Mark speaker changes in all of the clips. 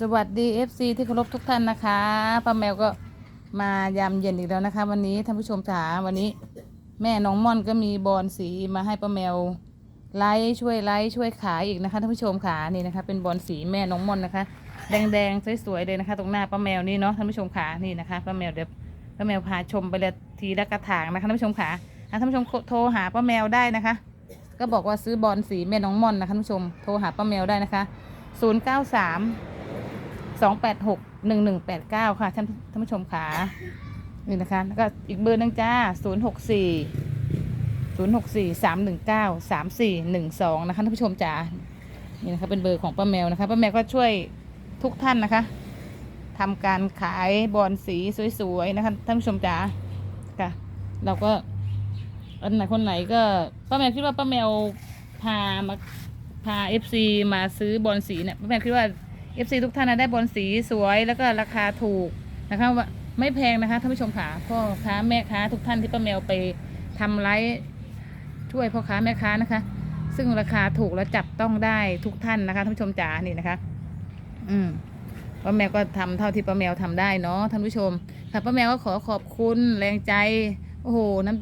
Speaker 1: สวัสดี FC ที่เคารพทุกท่านนะคะป้าแมวก็มายามเย็นอีกแล้วนะคะ วันนี้ท่านผู้ชมจ๋าวันนี้ แม่น้องม่อนก็มีบอลสีมาให้ป้าแมวไลฟ์ช่วยไลฟ์ช่วยขายอีกนะคะท่านผู้ชมขานี่นะคะ เป็นบอลสีแม่น้องม่อนนะคะ แดงๆสวยๆเลยนะคะ ตรงหน้าป้าแมวนี่เนาะท่านผู้ชมขานี่นะคะป้าแมวเดี๋ยวป้าแมวพาชมไปลยทีละกระถางนะคะท่านผู้ชมขาท่านผู้ชมโทรหาป้าแมวได้นะคะ ก็บอกว่าซื้อบอลสีแม่น้องม่อนนะคะท่านผู้ชมโทรหาป้าแมวได้นะคะ 0 9 3 สองแปดหกหนึ่งหนึ่งแปดเก้าค่ะท่านท่านผู้ชมขานี่นะคะแล้วก็อีกเบอร์หนึงจ้าศูนย์หกสี่ศูนย์หกสี่สามหนึ่งเก้าสามสี่หนึ่งสองนะคะท่านผู้ชมจ๋านี่นะคะเป็นเบอร์ของป้าแมวนะคะป้าแมวก็ช่วยทุกท่านนะคะทำการขายบอลสีสวยๆนะคะท่านผู้ชมจ๋าค่ะ เราก็อันไหนคนไหนก็ป้าแมวคิดว่าป้าแมวพามาพาเอฟซีมาซื้อบอลสีเนี่ยป้าแมวคิดว่า เอฟซีทุกท่านนะได้บอลสีสวยแล้วก็ราคาถูกนะคะว่าไม่แพงนะคะท่านผู้ชมค่ะพ่อค้าแม่ค้าทุกท่านที่ป้าแมวไปทำไลฟ์ช่วยพ่อค้าแม่ค้านะคะ ซึ่งราคาถูกและจับต้องได้ทุกท่านนะคะท่านผู้ชมจ๋านี่นะคะ อืมป้าแมวก็ทำเท่าที่ป้าแมวทำได้เนาะท่านผู้ชม ค่ะป้าแมวก็ขอขอบคุณแรงใจ โอ้โหน้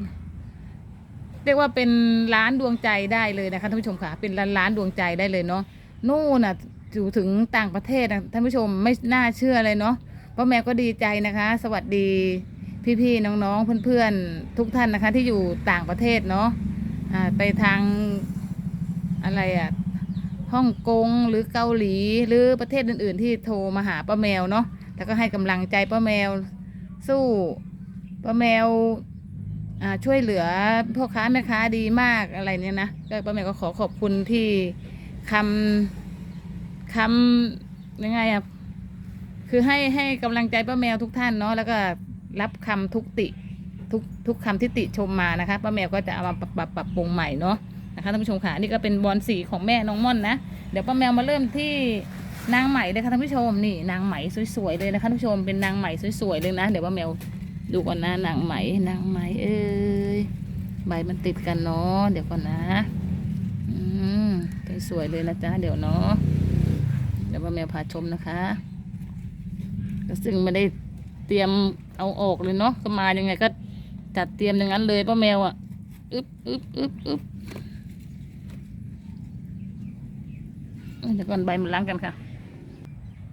Speaker 1: ำเรียกว่าเป็นร้านดวงใจได้เลยนะคะท่านผู้ชมค่ะ เป็นร้านร้านดวงใจได้เลยเนาะนู่นน่ะ อยู่ถึงต่างประเทศนะท่านผู้ชมไม่น่าเชื่อเลยเนาะป้าแมวก็ดีใจนะคะ สวัสดีพี่ๆน้องๆเพื่อนๆ ทุกท่านนะคะ ที่อยู่ต่างประเทศเนาะอ่าไปทางอะไรอะฮ่องกงหรือเกาหลีหรือประเทศอื่น ๆ ที่โทรมาหาป้าแมวเนาะแล้วก็ให้กำลังใจป้าแมวสู้ป้าแมวช่วยเหลือพ่อค้าแม่ค้าดีมากอะไรเนี่ยนะก็ป้าแมวก็ขอขอบคุณที่คำ คำยังไงอะคือให้ให้กำลังใจป้าแมวทุกท่านเนาะแล้วก็รับคำทุกติทุกทุกคำที่ติชมมานะคะป้าแมวก็จะเอามาปรับปรับปรับปรุงใหม่เนาะนะคะท่านผู้ชมค่ะนี่ก็เป็นบอลสีของแม่น้องม่อนนะเดี๋ยวป้าแมวมาเริ่มที่นางไหมเลยค่ะท่านผู้ชมนี่นางไหมสวยๆเลยนะคะท่านผู้ชมเป็นนางไหมสวยๆเลยนะเดี๋ยวป้าแมวดูก่อนนะนางไหมนางไหมเอ้ยใบมันติดกันเนาะเดี๋ยวก่อนนะ อืมสวยๆเลยนะจ๊ะเดี๋ยวเนาะ ดี๋ยวป้าแมวพาชมนะคะก็ซึ่งไม่ได้เตรียมเอาออกเลยเนาะก็มายังไงก็จัดเตรียมอย่างนั้นเลยป้าแมวอะอึบอึบอึบอึบเดี๋ยวก่อนใบมันล้างกันค่ะ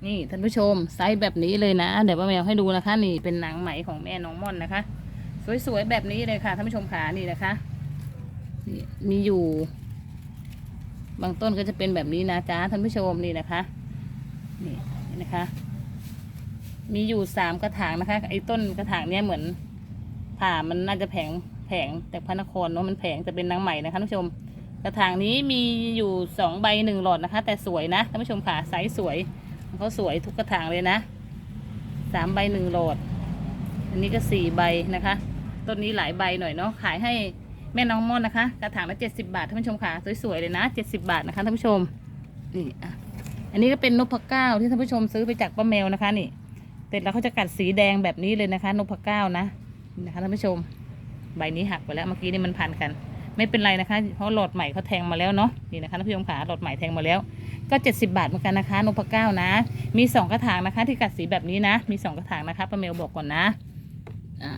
Speaker 1: นี่ท่านผู้ชมไซส์แบบนี้เลยนะ เดี๋ยวป้าแมวให้ดูนะคะ นี่เป็นหนังไหมของแม่น้องม่อนนะคะ สวยๆแบบนี้เลยค่ะท่านผู้ชมขานี่นะคะนี่มีอยู่ บางต้นก็จะเป็นแบบนี้นะจ๊ะท่านผู้ชมนี่นะคะ นี่นะคะ มีอยู่สามกระถางนะคะ ไอ้ต้นกระถางเนี้ยเหมือน ผ่ามันน่าจะแผงแผงแต่พระนครเนาะมันแผงจะเป็นนางใหม่นะคะท่านผู้ชม กระถางนี้มีอยู่สองใบหนึ่งหลอดนะคะ แต่สวยนะท่านผู้ชมค่ะไซส์สวยเขาสวยทุกกระถางเลยนะสามใบหนึ่งหลอด อันนี้ก็สี่ใบนะคะ ต้นนี้หลายใบหน่อยเนาะขายให้แม่น้องม่อนนะคะ กระถางละเจ็ดสิบาทท่านผู้ชมค่ะ สวยๆเลยนะเจ็ดสิบาทนะคะท่านผู้ชมนี่อะ อันนี้ก็เป็นนพเก้าที่ท่านผู้ชมซื้อไปจากป้าแมวนะคะนี่เสร็จแล้วเขาจะกัดสีแดงแบบนี้เลยนะคะนพเก้านะนะคะท่านผู้ชม ใบนี้หักไปแล้วเมื่อกี้นี่มันพันกัน ไม่เป็นไรนะคะ เพราะหลอดใหม่เขาแทงมาแล้วเนาะนี่นะคะท่านผู้ชมค่ะหลอดใหม่แทงมาแล้ว ก็เจ็ดสิบาทเหมือนกันนะคะนพเก้านะ มีสองกระถางนะคะ ที่กัดสีแบบนี้นะ มีสองกระถางนะคะป้าแมวบอกก่อนนะอ่า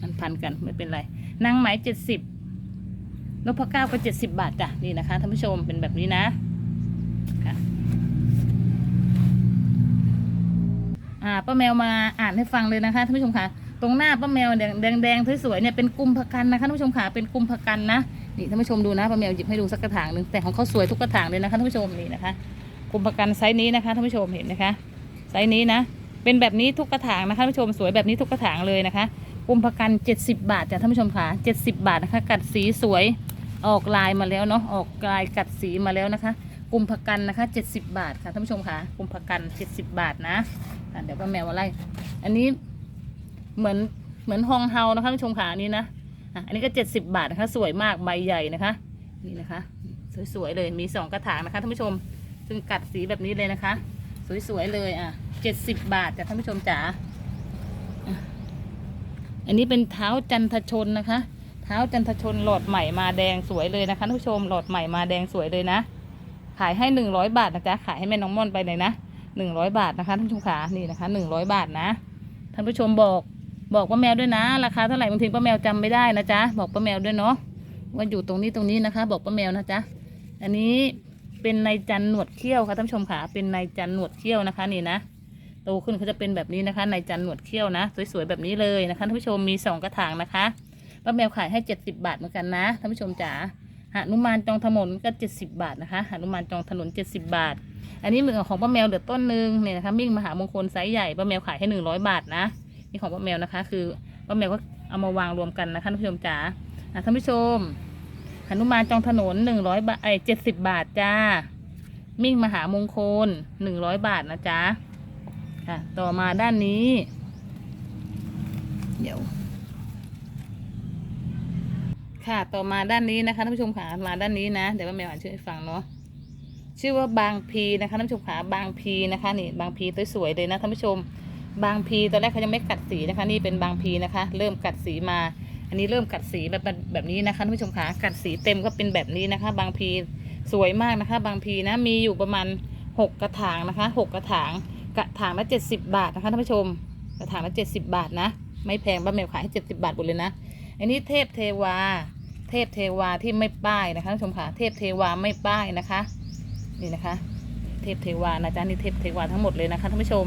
Speaker 1: มันพันกันไม่เป็นไรนางไหมเจ็ดสิบนพเก้าก็เจ็ดสิบบาทจ้ะนี่นะคะท่านผู้ชมเป็นแบบนี้นะ อ่าป้าแมวมาอ่านให้ฟังเลยนะคะท่านผู้ชมค่ะ ตรงหน้าป้าแมวแดงแดงแดงสวยๆเนี่ยเป็นกุมภกันนะคะท่านผู้ชมค่ะเป็นกุมภกันนะนี่ท่านผู้ชมดูนะป้าแมวหยิบให้ดูสักกระถางหนึ่งแต่ของเขาสวยทุกกระถางเลยนะคะท่านผู้ชมนี่นะคะกุมภกันไซส์นี้นะคะท่านผู้ชมเห็นนะคะไซส์นี้นะเป็นแบบนี้ทุกกระถางนะคะท่านผู้ชมสวยแบบนี้ทุกกระถางเลยนะคะกุมภกันเจ็ดสิบาทจ้ะท่านผู้ชมค่ะเจ็ดสิบาทนะคะ กัดสีสวยออกลายมาแล้วเนาะออกลายกัดสีมาแล้วนะคะ กุมภกันนะคะเจ็ดสิบาทค่ะท่านผู้ชมค่ะ กุมภกันเจ็ดสิบาทนะ เดี๋ยวป้าแมวมาไล่อันนี้เหมือนเหมือนฮองเฮานะคะท่านผู้ชมค่ะอันนี้นะอันนี้ก็เจ็ดสิบาทนะคะ สวยมากใบใหญ่นะคะ นี่นะคะ สวยๆเลยมีสองกระถางนะคะท่านผู้ชม ซึ่งกัดสีแบบนี้เลยนะคะ สวยๆเลยอะเจ็ดสิบบาทจ้ะท่านผู้ชมจ๋าอันนี้เป็นเท้าจันทชนนะคะ เท้าจันทชนหลอดใหม่มาแดงสวยเลยนะคะท่านผู้ชมหลอดใหม่มาแดงสวยเลยนะ ขายให้หนึ่งร้อยบาทนะจ๊ะขายให้แม่น้องม่อนไปเลยนะ หนึ่งร้อยบาทนะคะท่านผู้ชมขานี่นะคะหนึ่งร้อยบาทนะท่านผู้ชมบอกบอกป้าแมวด้วยนะ ราคาเท่าไหร่บางทีป้าแมวจำไม่ได้นะจ๊ะบอกป้าแมวด้วยเนาะว่าอยู่ตรงนี้ตรงนี้นะคะ บอกป้าแมวนะจ๊ะอันนี้เป็นในจันหนวดเขี้ยวค่ะท่านผู้ชมขาเป็นในจันหนวดเขี้ยวนะคะนี่นะโตขึ้นเขาจะเป็นแบบนี้นะคะ ในจันหนวดเขี้ยวนะ สวยๆแบบนี้เลยนะคะท่านผู้ชมมีสองกระถางนะคะป้าแมวขายให้เจ็ดสิบบาทเหมือนกันนะท่านผู้ชมจ๋า หนุมานจองถนนก็เจ็ดสิบบาทนะคะหนุมานจองถนนเจ็ดสิบบาท อันนี้เหมือนของป้าแมวเหลือต้นหนึ่งเนี่ยนะคะมิ่งมหามงคลไซส์ใหญ่ป้าแมวขายให้หนึ่งร้อยบาทนะนี่ของป้าแมวนะคะ คือป้าแมวก็เอามาวางรวมกันนะคะท่านผู้ชมจ๋าท่านผู้ชมหนุมานจองถนนหนึ่งร้อยบาทไอ้เจ็ดสิบบาทจ้า มิ่งมหามงคลหนึ่งร้อยบาทนะจ๊ะค่ะต่อมาด้านนี้ เดี๋ยว ค่ะ ต่อมาด้านนี้นะคะท่านผู้ชมค่ะมาด้านนี้นะเดี๋ยวป้าแมวอ่านชื่อให้ฟังเนาะชื่อว่าบางพีนะคะท่านผู้ชมค่ะบางพีนะคะนี่บางพีสวยๆเลยนะท่านผู้ชม บางพีตอนแรกเขายังไม่กัดสีนะคะ นี่เป็นบางพีนะคะ เริ่มกัดสีมา อันนี้เริ่มกัดสีแบบแบบนี้นะคะท่านผู้ชมค่ะกัดสีเต็มก็เป็นแบบนี้นะคะ บางพีสวยมากนะคะ บางพีนะมีอยู่ประมาณหกกระถางนะคะหกกระถางกระถางละเจ็ดสิบาทนะคะท่านผู้ชม กระถางละเจ็ดสิบาทนะ ไม่แพงป้าแมวขายให้เจ็ดสิบาทหมดเลยนะ อันนี้เทพเทวา เทพเทวาที่ไม่ป้ายนะคะท่านผู้ชมค่ะ เทพเทวาไม่ป้ายนะคะ นี่นะคะ เทพเทวานะจ๊ะนี่เทพเทวาทั้งหมดเลยนะคะท่านผู้ชม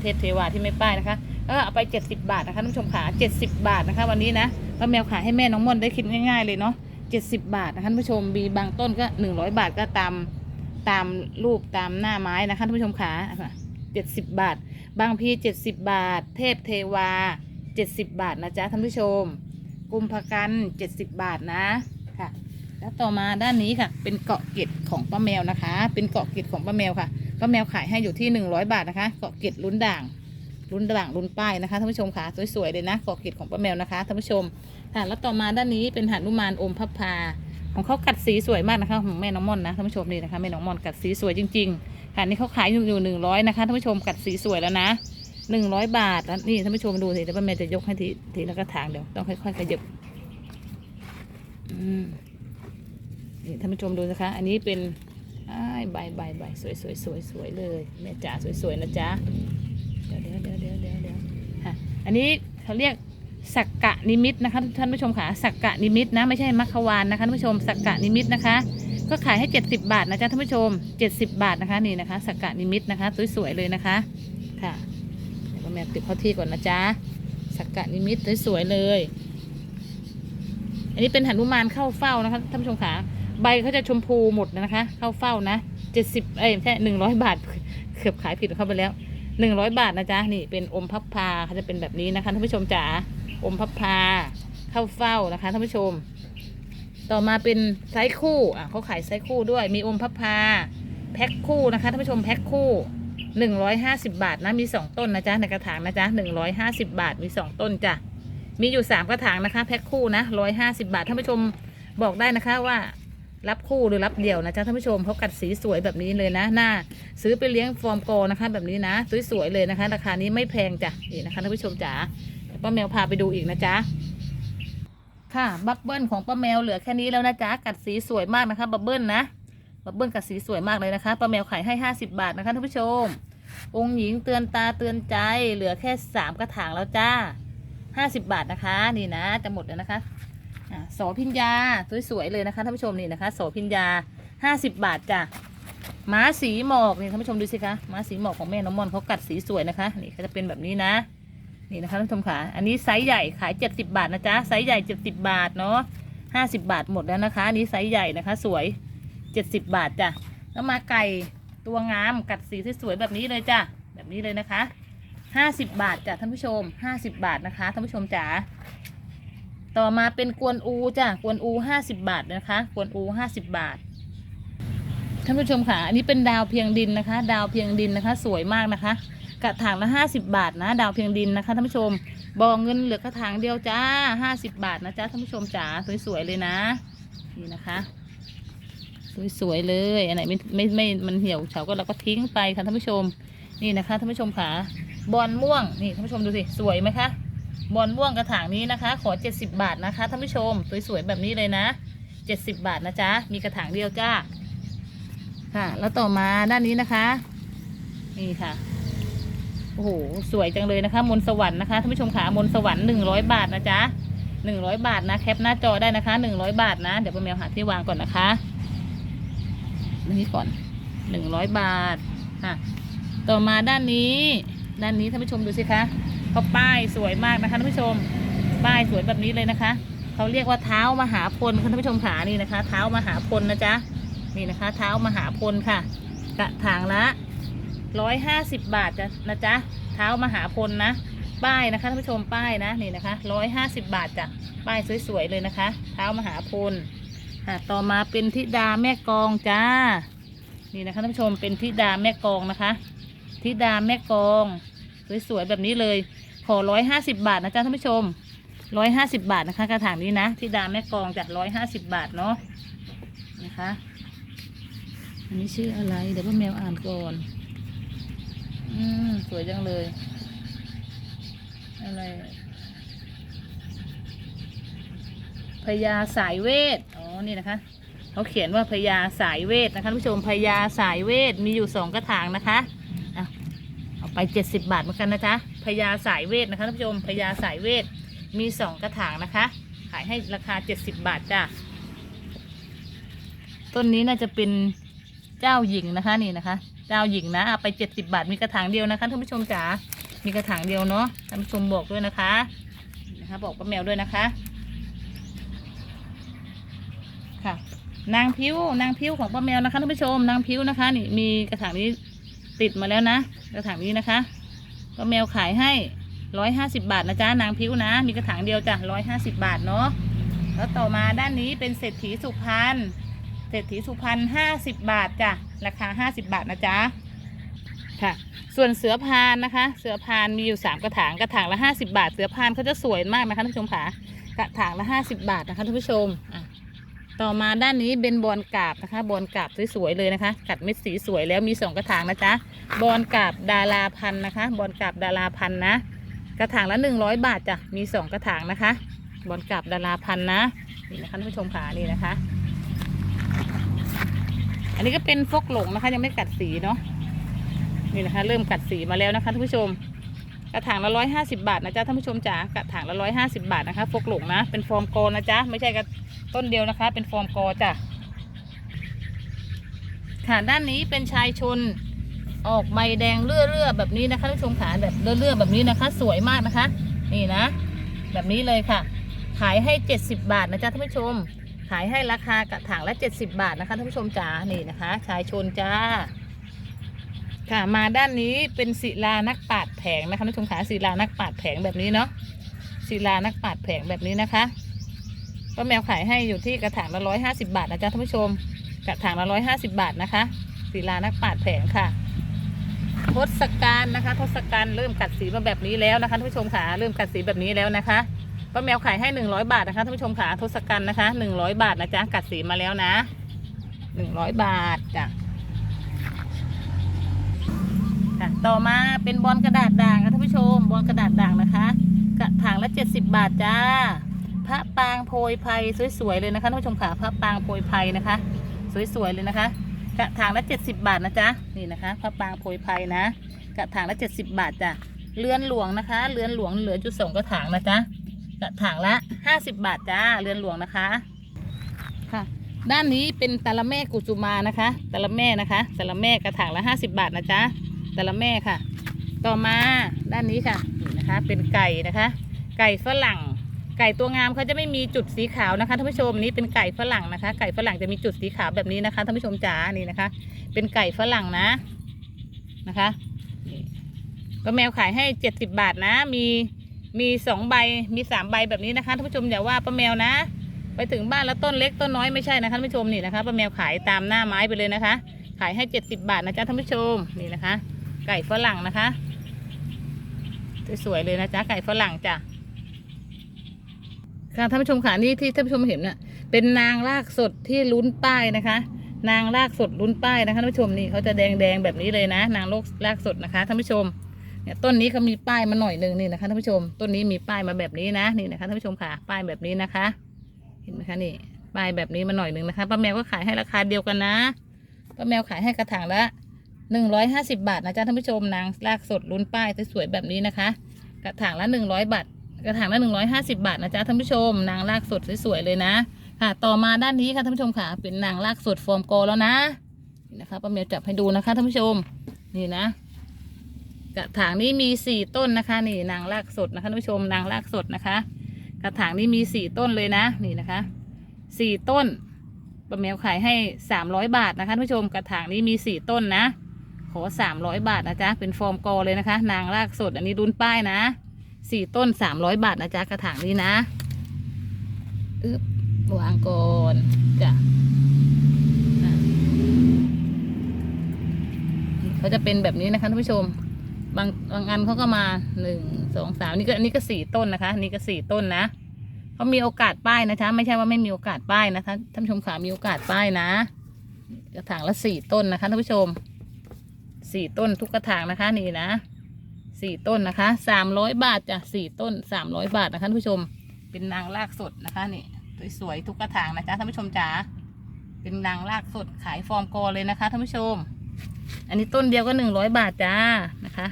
Speaker 1: เทพเทวาที่ไม่ป้ายนะคะก็เอาไปเจ็ดสิบาทนะคะท่านผู้ชมค่ะเจ็ดสิบาทนะคะ วันนี้นะป้าแมวขายให้แม่น้องม่อนได้คิดง่ายๆเลยเนาะเจ็ดสิบาทนะคะท่านผู้ชมมีบางต้นก็หนึ่งร้อยบาทก็ตามตามรูปตามหน้าไม้นะคะท่านผู้ชมค่ะเจ็ดสิบบาท บางพีเจ็ดสิบบาท เทพเทวาเจ็ดสิบบาทนะจ๊ะท่านผู้ชม กุมภกันเจ็ดสิบบาทนะค่ะ แล้วต่อมาด้านนี้ค่ะ เป็นเกาะเกร็ดของป้าแมวนะคะ เป็นเกาะเกร็ดของป้าแมวค่ะป้าแมวขายให้อยู่ที่หนึ่งร้อยบาทนะคะ เกาะเกร็ดลุ้นด่างลุ้นด่างลุ้นป้ายนะคะท่านผู้ชมค่ะสวยๆเลยนะเกาะเกร็ดของป้าแมวนะคะท่านผู้ชมค่ะแล้วต่อมาด้านนี้เป็นหานุมานอมพับพาของเขากัดสีสวยมากนะคะของแม่น้องม่อนนะท่านผู้ชมนี่นะคะแม่น้องม่อนกัดสีสวยจริง ๆ ค่ะนี่เขาขายอยู่อยู่หนึ่งร้อยนะคะท่านผู้ชมกัดสีสวยแล้วนะ หนึ่งร้อยบาทแล้วนี่ท่านผู้ชมดูสิเดี๋ยวป้าแมวจะยกให้ทีทีละกระถางเดี๋ยวต้องค่อยๆขยับอืมนี่ท่านผู้ชมดูนะคะ อันนี้เป็นใบใบใบสวยสวยสวยสวยเลยแม่จ๋าสวยๆนะจ๊ะเดี๋ยวเดี๋ยวเดี๋ยวเดี๋ยวเดี๋ยวเดี๋ยวอันนี้เขาเรียกสักกะนิมิตนะคะท่านผู้ชมค่ะสักกะนิมิตนะไม่ใช่มัคควานนะคะท่านผู้ชมสักกะนิมิตนะคะ ก็ขายให้ 70 บาทนะจ๊ะท่านผู้ชม 70 บาทนะคะนี่นะคะสักกะนิมิตนะคะ สวยๆเลยนะคะค่ะ แม่ติดเข้าที่ก่อนนะจ๊ะสักกะนิมิตสวยๆเลย อันนี้เป็นหนุมานเข้าเฝ้านะคะท่านผู้ชมค่ะใบเขาจะชมพูหมดนะคะ เข้าเฝ้านะ70เอ้ยไม่ใช่100บาทเกือบขายผิดเข้าไปแล้ว100บาทนะจ๊ะนี่เป็นอมพับพาเขาจะเป็นแบบนี้นะคะท่านผู้ชมจ๋าอมพับพาเข้าเฝ้านะคะท่านผู้ชม ต่อมาเป็นไซส์คู่อะเขาขายไซส์คู่ด้วยมีอมพับพาแพ็คคู่นะคะท่านผู้ชมแพ็คคู่ หนึ่งร้อยห้าสิบาทนะมีสองต้นนะจ๊ะในกระถางนะจ๊ะหนึ่งร้อยห้าสิบาทมีสองต้นจ้ะมีอยู่สามกระถางนะคะ แพ็คคู่นะร้อยห้าสิบาทท่านผู้ชมบอกได้นะคะว่ารับคู่หรือรับเดี่ยวนะจ๊ะท่านผู้ชมเขากัดสีสวยแบบนี้เลยนะหน้าซื้อไปเลี้ยงฟอร์มโกนะคะ แบบนี้นะสวยๆเลยนะคะ ราคานี้ไม่แพงจ้ะนี่นะคะท่านผู้ชมจ๋าป้าแมวพาไปดูอีกนะจ๊ะค่ะบับเบิ้ลของป้าแมวเหลือแค่นี้แล้วนะจ๊ะกัดสีสวยมากนะคะบับเบิ้ลนะ บับเบิ้ลกัดสีสวยมากเลยนะคะป้าแมวขายให้ห้าสิบาทนะคะท่านผู้ชม องค์หญิงเตือนตาเตือนใจเหลือแค่สามกระถางแล้วจ้าห้าสิบาทนะคะ นี่นะ จะหมดแล้วนะคะอะโสพิญญาสวยๆเลยนะคะท่านผู้ชมนี่นะคะโสพิญญาห้าสิบบาทจ้ะม้าสีหมอกนี่ท่านผู้ชมดูสิคะม้าสีหมอกของแม่น้องมอนเขากัดสีสวยนะคะนี่เขาจะเป็นแบบนี้นะ นี่นะคะท่านผู้ชมค่ะอันนี้ไซส์ใหญ่ขาย 70 บาทนะจ๊ะไซส์ใหญ่ 70 บาทเนาะ50 บาทหมดแล้วนะคะอันนี้ไซส์ใหญ่นะคะสวย 70บบาทจ้ะแล้วมาไก่ตัวงามกัดสีสวยๆแบบนี้เลยจ้ะแบบนี้เลยนะคะ50บาทจ้ะท่านผู้ชม50บาทนะคะท่านผู้ชมจ๋าต่อมาเป็นกวนอูจ้ะกวนอู50บาทนะคะ กวนอู50บาทท่านผู้ชมค่ะ อันนี้เป็นดาวเพียงดินนะคะ ดาวเพียงดินนะคะ สวยมากนะคะ กระถางละห้าสิบาทนะ ดาวเพียงดินนะคะท่านผู้ชมบองเงินเหลือกระถางเดียวจ้าห้าสิบบาทนะจ้าท่านผู้ชมจ๋าสวยๆเลยนะ นี่นะคะ สวยๆเลยอันไหนไม่ไม่ไม่มันเหี่ยวเฉาก็เราก็ทิ้งไปค่ะท่านผู้ชมนี่นะคะท่านผู้ชมค่ะบอลม่วงนี่ท่านผู้ชมดูสิสวยไหมคะบอลม่วงกระถางนี้นะคะ ขอเจ็ดสิบาทนะคะท่านผู้ชม สวยๆแบบนี้เลยนะเจ็ดสิบาทนะจ๊ะมีกระถางเดียวจ้าค่ะ แล้วต่อมาด้านนี้นะคะนี่ค่ะโอ้โหสวยจังเลยนะคะ มนสวรรค์นะคะท่านผู้ชมขามนสวรรค์หนึ่งร้อยบาทนะจ๊ะหนึ่งร้อยบาทนะแคปหน้าจอได้นะคะหนึ่งร้อยบาทนะ เดี๋ยวป้าแมวหาที่วางก่อนนะคะ นนี้ก่อนหนึ่งร้อยบาทค่ะต่อมาด้านนี้ ด้านนี้ท่านผู้ชมดูสิคะเขาป้ายสวยมากนะคะท่านผู้ชม ป้ายสวยแบบนี้เลยนะคะเขาเรียกว่าเท้ามหาพลค่ะท่านผู้ชมขานี่นะคะ เท้ามหาพลนะจ๊ะนี่นะคะ เท้ามหาพลค่ะ กระถางละร้อยห้าสิบบาทจ้ะนะจ๊ะเท้ามหาพลนะป้ายนะคะท่านผู้ชมป้ายนะนี่นะคะร้อยห้าสิบบาทจ้ะป้ายสวยๆเลยนะคะ เท้ามหาพล อะต่อมาเป็นธิดาแม่กองจ้า นี่นะคะท่านผู้ชมเป็นธิดาแม่กองนะคะธิดาแม่กองสวยๆแบบนี้เลย ขอร้อยห้าสิบบาทนะจ๊ะท่านผู้ชมร้อยห้าสิบบาทนะคะกระถางนี้นะธิดาแม่กองจ้ะร้อยห้าสิบบาทเนาะนะคะอันนี้ชื่ออะไร เดี๋ยวป้าแมวอ่านก่อน อืมสวยจังเลย อะไรพญาสายเวท อ๋อ นี่นะคะเขาเขียนว่าพญาสายเวทนะคะท่านผู้ชมพญาสายเวทมีอยู่สองกระถางนะคะเอาไปเจ็ดสิบบาทเหมือนกันนะจ๊ะพญาสายเวทนะคะท่านผู้ชมพญาสายเวทมีสองกระถางนะคะ ขายให้ราคาเจ็ดสิบบาทจ้ะต้นนี้น่าจะเป็นเจ้าหญิงนะคะนี่นะคะ เจ้าหญิงนะเอาไปเจ็ดสิบาทมีกระถางเดียวนะคะท่านผู้ชมจ๋ามีกระถางเดียวเนาะท่านผู้ชมบอกด้วยนะคะนะคะ บอกป้าแมวด้วยนะคะ ค่ะ นางพิ้วนางพิ้วของป้าแมวนะคะท่านผู้ชมนางพิ้วนะคะ นี่มีกระถางนี้ติดมาแล้วนะ กระถางนี้นะคะป้าแมวขายให้ร้อยห้าสิบาทนะจ๊ะนางพิ้วนะ มีกระถางเดียวจ้ะร้อยห้าสิบาทเนาะแล้วต่อมาด้านนี้เป็นเศรษฐีสุพรรณเศรษฐีสุพรรณห้าสิบบาทจ้ะราคาห้าสิบบาทนะจ๊ะค่ะส่วนเสือพานนะคะ เสือพานมีอยู่สามกระถางกระถางละห้าสิบาท เสือพานเขาจะสวยมากนะคะท่านผู้ชมค่ะกระถางละห้าสิบาทนะคะท่านผู้ชมอะ ต่อมาด้านนี้เป็นบอลกราบนะคะ บอลกราบสวยๆเลยนะคะ กัดเม็ดสีสวยแล้วมีสองกระถางนะจ๊ะบอลกราบดาราพันนะคะ บอลกราบดาราพันนะ กระถางละหนึ่งร้อยบาทจ้ะมีสองกระถางนะคะ บอลกราบดาราพันนะนี่นะคะท่านผู้ชมค่ะนี่นะคะ อันนี้ก็เป็นฟกหลงนะคะ ยังไม่กัดสีเนาะนี่นะคะ เริ่มกัดสีมาแล้วนะคะท่านผู้ชมกระถางละร้อยห้าสิบาทนะจ๊ะท่านผู้ชมจ๋ากระถางละร้อยห้าสิบาทนะคะฟกหลงนะเป็นฟอร์มกอนะจ๊ะไม่ใช่กระ ต้นเดียวนะคะ เป็นฟอร์มกอจ้ะค่ะด้านนี้เป็นชายชนออกใบแดงเลื่อๆแบบนี้นะคะท่านผู้ชมขาแบบเลื่อๆแบบนี้นะคะ สวยมากนะคะ นี่นะ แบบนี้เลยค่ะ ขายให้เจ็ดสิบบาทนะจ๊ะท่านผู้ชม ขายให้ราคากระถางละเจ็ดสิบาทนะคะท่านผู้ชมจ๋านี่นะคะ ชายชนจ้า ค่ะมาด้านนี้เป็นศิลานักปาดแผงนะคะท่านผู้ชมขาศิลานักปาดแผงแบบนี้เนาะศิลานักปาดแผงแบบนี้นะคะ ก็แมวขายให้อยู่ที่กระถางละร้อยห้าสิบาทนะจ๊ะท่านผู้ชม กระถางละร้อยห้าสิบาทนะคะศิลานักปราดแผงค่ะทศกัณฐ์นะคะทศกัณฐ์เริ่มกัดสีมาแบบนี้แล้วนะคะท่านผู้ชมขาเริ่มกัดสีแบบนี้แล้วนะคะป้าแมวขายให้หนึ่งร้อยบาทนะคะท่านผู้ชมขาทศกัณฐ์นะคะหนึ่งร้อยบาทนะจ๊ะกัดสีมาแล้วนะหนึ่งร้อยบาทจ้ะค่ะต่อมาเป็นบอลกระดาษด่างค่ะท่านผู้ชมบอลกระดาษด่างนะคะ กระถางละเจ็ดสิบบาทจ้า ระปางโพยไพรสวยๆเลยนะคะท่านผู้ชมค่ะพระปางโพยไพรนะคะ สวยๆเลยนะคะกระถางละเจ็ดสิบบาทนะจ๊ะนี่นะคะพระปางโพยไพรนะกระถางละเจ็ดสิบบาทจ้ะเรือนหลวงนะคะเรือนหลวงเหลือจุดสองกระถางนะจ๊ะกระถางละห้าสิบบาทจ้าเรือนหลวงนะคะค่ะด้านนี้เป็นตะละแม่กุสุมานะคะตะละแม่นะคะตะละแม่กระถางละห้าสิบบาทนะจ๊ะต่ละแม่ค่ะ ต่อมาด้านนี้ค่ะนี่นะคะเป็นไก่นะคะ ไก่ฝรั่ง ไก่ตัวงามเขาจะไม่มีจุดสีขาวนะคะท่านผู้ชมนี่เป็นไก่ฝรั่งนะคะ ไก่ฝรั่งจะมีจุดสีขาวแบบนี้นะคะท่านผู้ชมจ๋านี่นะคะ เป็นไก่ฝรั่งนะนะคะก็แมวขายให้เจ็ดสิบบาทนะ มีมีสองใบมีสามใบแบบนี้นะคะท่านผู้ชมอย่าว่าป้าแมวนะ ไปถึงบ้านแล้วต้นเล็กต้นน้อยไม่ใช่นะคะท่านผู้ชมนี่นะคะป้าแมวขายตามหน้าไม้ไปเลยนะคะ ขายให้เจ็ดสิบบาทนะจ๊ะท่านผู้ชมนี่นะคะ ไก่ฝรั่งนะคะสวยๆเลยนะจ๊ะไก่ฝรั่งจ้ะ ค่ะท่านผู้ชมค่ะนี่ที่ท่านผู้ชมเห็นน่ะ เป็นนางรากสดที่ลุ้นป้ายนะคะ นางรากสดลุ้นป้ายนะคะท่านผู้ชมนี่เขาจะแดงๆแบบนี้เลยนะ นางโลกรากสดนะคะท่านผู้ชมเนี่ยต้นนี้เขามีป้ายมาหน่อยหนึ่งนี่นะคะท่านผู้ชม ต้นนี้มีป้ายมาแบบนี้นะนี่นะคะท่านผู้ชมค่ะ ป้ายแบบนี้นะคะ เห็นไหมคะนี่ป้ายแบบนี้มาหน่อยหนึ่งนะคะป้าแมวก็ขายให้ราคาเดียวกันนะป้าแมวขายให้กระถางละหนึ่งร้อยห้าสิบาทนะจ๊ะท่านผู้ชมนางรากสดลุ้นป้ายสวยๆแบบนี้นะคะ กระถางละหนึ่งร้อยบาท กระถางละหนึ่งร้อยห้าสิบาทนะจ๊ะท่านผู้ชม นางรากสดสวยๆเลยนะค่ะ ต่อมาด้านนี้ค่ะท่านผู้ชมค่ะ เป็นนางรากสดฟอร์มโกแล้วนะนี่นะคะป้าเมียวจับให้ดูนะคะท่านผู้ชม นี่นะ กระถางนี้มีสี่ต้นนะคะ นี่นางรากสดนะคะท่านผู้ชมนางรากสดนะคะ กระถางนี้มีสี่ต้นเลยนะ นี่นะคะสี่ต้นป้าเมียวขายให้สามร้อยบาทนะคะท่านผู้ชม กระถางนี้มีสี่ต้นนะขอสามร้อยบาทนะจ๊ะเป็นฟอร์มกเลยนะคะ นางรากสดอันนี้รุนป้ายนะ สี่ต้นสามร้อยบาทนะจ๊ะกระถางนี้นะอึ๊บวางก่อนจ้ะเขาจะเป็นแบบนี้นะคะท่านผู้ชม บางบางอันเขาก็มาหนึ่งสองสามนี่ก็อันนี้ก็สี่ต้นนะคะนนี้ก็สี่ต้นนะเขามีโอกาสป้ายนะจ๊ะไม่ใช่ว่าไม่มีโอกาสป้ายนะท่านท่านผู้ชมขามีโอกาสป้ายนะ กระถางละสี่ต้นนะคะท่านผู้ชมสี่ต้นทุกกระถางนะคะนี่นะ สี่ต้นนะคะสามร้อยบาทจ้ะสี่ต้นสามร้อยบาทนะคะท่านผู้ชม เป็นนางรากสดนะคะนี่สวยๆทุกกระถางนะจ๊ะท่านผู้ชมจ๋าเป็นนางรากสดขายฟอร์มกอเลยนะคะท่านผู้ชม อันนี้ต้นเดียวก็หนึ่งร้อยบาทจ้านะคะ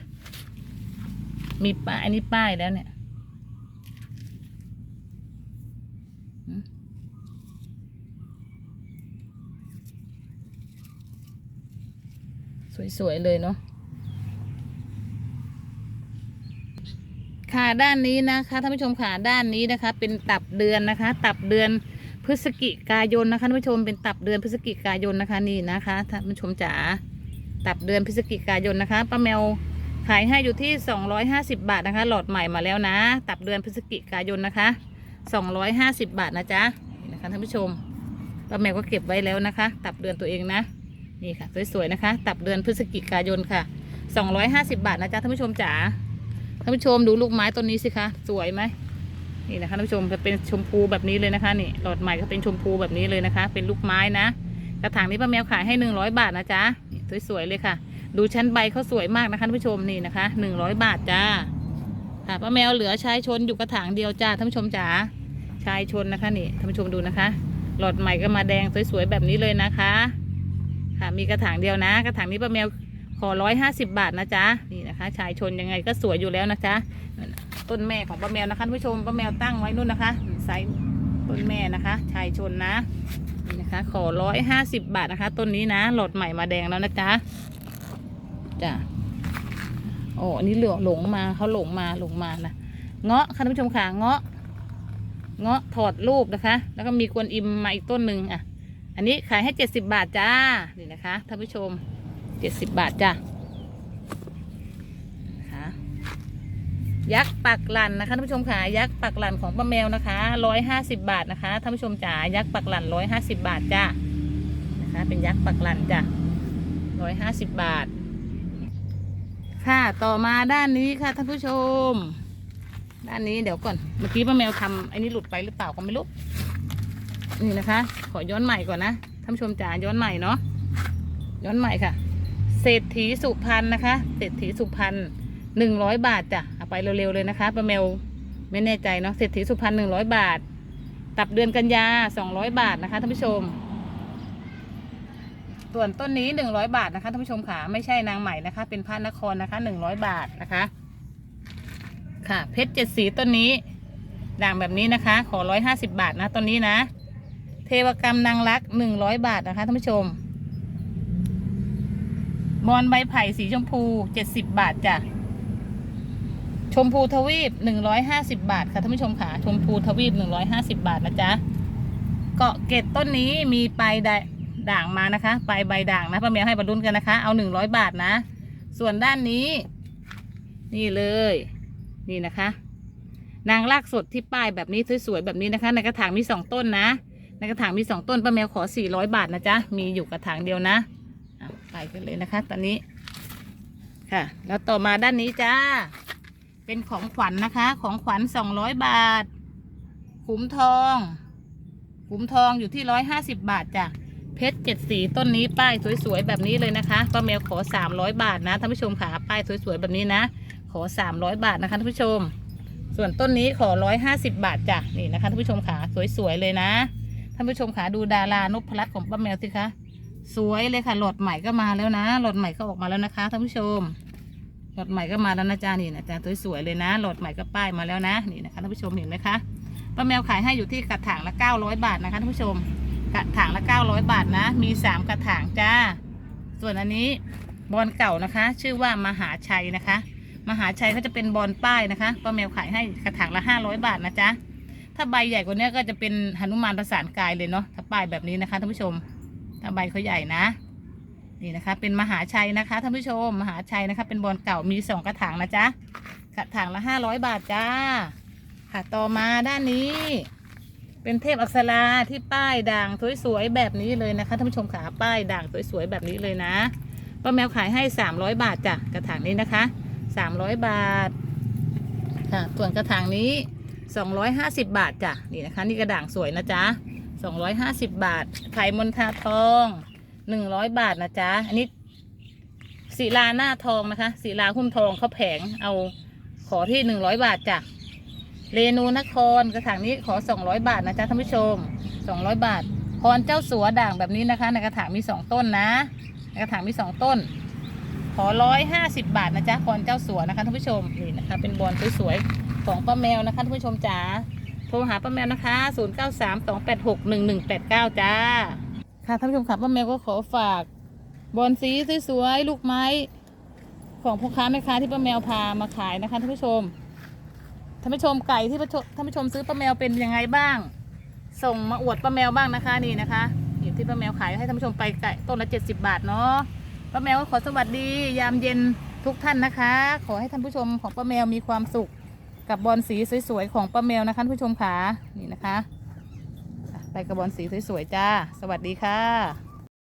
Speaker 1: มีป้ายอันนี้ป้ายแล้วเนี่ยสวยๆเลยเนาะ ค่ะ ด้านนี้นะคะท่านผู้ชมค่ะด้านนี้นะคะ เป็นตับเดือนนะคะ ตับเดือนพฤศจิกายนนะคะท่านผู้ชมเป็นตับเดือนพฤศจิกายนนะคะนี่นะคะท่านผู้ชมจ๋าตับเดือนพฤศจิกายนนะคะป้าแมวขายให้อยู่ที่ 250 บาทนะคะ หลอดใหม่มาแล้วนะ ตับเดือนพฤศจิกายนนะคะ 250 บาทนะจ๊ะนี่นะคะท่านผู้ชมป้าแมวก็เก็บไว้แล้วนะคะ ตับเดือนตัวเองนะนี่ค่ะสวยๆนะคะ ตับเดือนพฤศจิกายนค่ะ 250 บาทนะจ๊ะท่านผู้ชมจ๋า ท่านผู้ชมดูลูกไม้ต้นนี้สิคะ สวยไหมนี่นะคะท่านผู้ชมจะเป็นชมพูแบบนี้เลยนะคะนี่หลอดใหม่ก็เป็นชมพูแบบนี้เลยนะคะ เป็นลูกไม้นะกระถางนี้ป้าแมวขายให้หนึ่งร้อยบาทนะจ๊ะสวยๆเลยค่ะ ดูชั้นใบเขาสวยมากนะคะท่านผู้ชมนี่นะคะหนึ่งร้อยบาทจ้าค่ะป้าแมวเหลือชายชนอยู่กระถางเดียวจ้าท่านผู้ชมจ๋าชายชนนะคะนี่ท่านผู้ชมดูนะคะ หลอดใหม่ก็มาแดงสวยๆแบบนี้เลยนะคะ ค่ะมีกระถางเดียวนะ กระถางนี้ป้าแมว ขอร้อยห้าสิบบาทนะจ๊ะนี่นะคะ ชายชนยังไงก็สวยอยู่แล้วนะจ๊ะต้นแม่ของป้าแมวนะคะท่านผู้ชมป้าแมวตั้งไว้นู่นนะคะไซส์ต้นแม่นะคะ ชายชนนะนี่นะคะ ขอร้อยห้าสิบบาทนะคะต้นนี้นะหลอดใหม่มาแดงแล้วนะจ๊ะจ้ะโอ้อันนี้เหลือหลงมาเขาหลงมาหลงมานะเงาะค่ะท่านผู้ชมค่ะเงาะเงาะถอดรูปนะคะ แล้วก็มีกวนอิมมาอีกต้นหนึ่งอะ อันนี้ขายให้เจ็ดสิบบาทจ้านี่นะคะท่านผู้ชม เจ็ดสิบบาทจ้ะยักษ์ปักหลันนะคะท่านผู้ชมค่ะยักษ์ปักหลันของป้าแมวนะคะร้อยห้าสิบบาทนะคะท่านผู้ชมจ๋ายักษ์ปักหลันร้อยห้าสิบบาทจ้ะนะคะ เป็นยักษ์ปักหลันจ้ะร้อยห้าสิบบาท ค่ะต่อมาด้านนี้ค่ะท่านผู้ชม ด้านนี้เดี๋ยวก่อนเมื่อกี้ป้าแมวทำไอ้นี่หลุดไปหรือเปล่าก็ไม่รู้นี่นะคะ ขอย้อนใหม่ก่อนนะท่านผู้ชมจ๋าย้อนใหม่เนาะย้อนใหม่ค่ะ เศรษฐีสุพรรณนะคะ เศรษฐีสุพรรณหนึ่งร้อยบาทจ้ะเอาไปเร็วๆเลยนะคะป้าเมลไม่แน่ใจเนาะเศรษฐีสุพรรณหนึ่งร้อยบาท ตับเดือนกันยาสองร้อยบาทนะคะท่านผู้ชม ส่วนต้นนี้หนึ่งร้อยบาทนะคะท่านผู้ชมค่ะไม่ใช่นางใหม่นะคะ เป็นพระนครนะคะหนึ่งร้อยบาทนะคะ ค่ะ เพชรเจ็ดสีต้นนี้ด่างแบบนี้นะคะ ขอร้อยห้าสิบาทนะต้นนี้นะ เทวกรรมนางรักหนึ่งร้อยบาทนะคะท่านผู้ชม บอนใบไผ่สีชมพูเจ็ดสิบบาทจ้ะ ชมพูทวีปหนึ่งร้อยห้าสิบาทค่ะท่านผู้ชมค่ะ ชมพูทวีปหนึ่งร้อยห้าสิบาทนะจ๊ะ เกาะเกตต้นนี้มีปลายด่างมานะคะ ปลายใบด่างนะป้าแมวให้บรรลุนกันนะคะ เอาหนึ่งร้อยบาทนะ ส่วนด้านนี้ นี่เลย นี่นะคะ นางรากสดที่ป้ายแบบนี้สวยๆแบบนี้นะคะ ในกระถางมีสองต้นนะ ในกระถางมีสองต้นป้าแมวขอสี่ร้อยบาทนะจ๊ะ มีอยู่กระถางเดียวนะ ไปกันเลยนะคะ ตอนนี้ ค่ะ แล้วต่อมาด้านนี้จ้า เป็นของขวัญนะคะ ของขวัญสองร้อยบาท ขุมทอง ขุมทองอยู่ที่ร้อยห้าสิบบาทจ้ะ เพชรเจ็ดสีต้นนี้ป้ายสวยๆแบบนี้เลยนะคะป้าแมวขอสามร้อยบาทนะท่านผู้ชมค่ะ ป้ายสวยๆแบบนี้นะ ขอสามร้อยบาทนะคะท่านผู้ชม ส่วนต้นนี้ขอร้อยห้าสิบบาทจ้ะ นี่นะคะท่านผู้ชมค่ะ สวยๆเลยนะ ท่านผู้ชมค่ะดูดารานพรัตน์ของป้าแมวสิคะ สวยเลยค่ะหลอดใหม่ก็มาแล้วนะหลอดใหม่ก็ออกมาแล้วนะคะท่านผู้ชมหลอดใหม่ก็มาแล้วนะจ๊ะนี่นะจ๊ะสวยๆเลยนะหลอดใหม่ก็ป้ายมาแล้วนะนี่นะคะท่านผู้ชมเห็นไหมคะป้าแมวขายให้อยู่ที่กระถางละ900 บาทนะคะท่านผู้ชม กระถางละ900 บาทนะ มี 3 กระถางจ้า ส่วนอันนี้บอลเก่านะคะ ชื่อว่ามหาชัยนะคะ มหาชัยก็จะเป็นบอลป้ายนะคะป้าแมวขายให้กระถางละ 500 บาทนะจ๊ะถ้าใบใหญ่กว่านี้ก็จะเป็นหนุมานประสานกายเลยเนาะถ้าป้ายแบบนี้นะคะท่านผู้ชม ถ้าใบเขาใหญ่นะ นี่นะคะ เป็นมหาชัยนะคะท่านผู้ชมมหาชัยนะคะ เป็นบอลเก่ามีสองกระถางนะจ๊ะกระถางละ500บาทจ้า ค่ะต่อมาด้านนี้ เป็นเทพอักษราที่ป้ายด่างสวยๆแบบนี้เลยนะคะท่านผู้ชมขาป้ายด่างสวยๆแบบนี้เลยนะป้าแมวขายให้300บาทจ้ะกระถางนี้นะคะ300บาทค่ะส่วนกระถางนี้ 250 บาทจ้ะนี่นะคะ นี่กระด่างสวยนะจ๊ะ 250บาท ไข่มนทาทอง100บาทนะจ๊ะ อันนี้ศิลาหน้าทองนะคะศิลาหุ้มทองเขาแผงเอาขอที่100บาทจ้ะเรนูนครกระถางนี้ขอ200บาทนะจ๊ะท่านผู้ชม200บาทพรเจ้าสัวด่างแบบนี้นะคะ ในกระถางมี2ต้นนะในกระถางมี2ต้น ขอ150บาทนะจ๊ะพรเจ้าสัวนะคะท่านผู้ชมนี่นะคะ เป็นบอลสวยๆของป้าแมวนะคะท่านผู้ชมจ๋า โทรหาป้าแมวนะคะ 0932861189 จ้า ค่ะท่านผู้ชมค่ะป้าแมวก็ขอฝากบอลสีสวยๆลูกไม้ ของพ่อค้าแม่ค้าที่ป้าแมวพามาขายนะคะท่านผู้ชมท่านผู้ชมไก่ที่ท่านผู้ชมซื้อป้าแมวเป็นยังไงบ้าง ส่งมาอวดป้าแมวบ้างนะคะนี่นะคะอยู่ที่ป้าแมวขายให้ท่านผู้ชมไปไก่ต้นละเจ็ดสิบาทเนาะป้าแมวก็ขอสวัสดียามเย็นทุกท่านนะคะ ขอให้ท่านผู้ชมของป้าแมวมีความสุข กับบอลสีสวยๆของป้าแมวนะคะผู้ชมขานี่นะคะ ไปกับบอลสีสวยๆจ้า สวัสดีค่ะ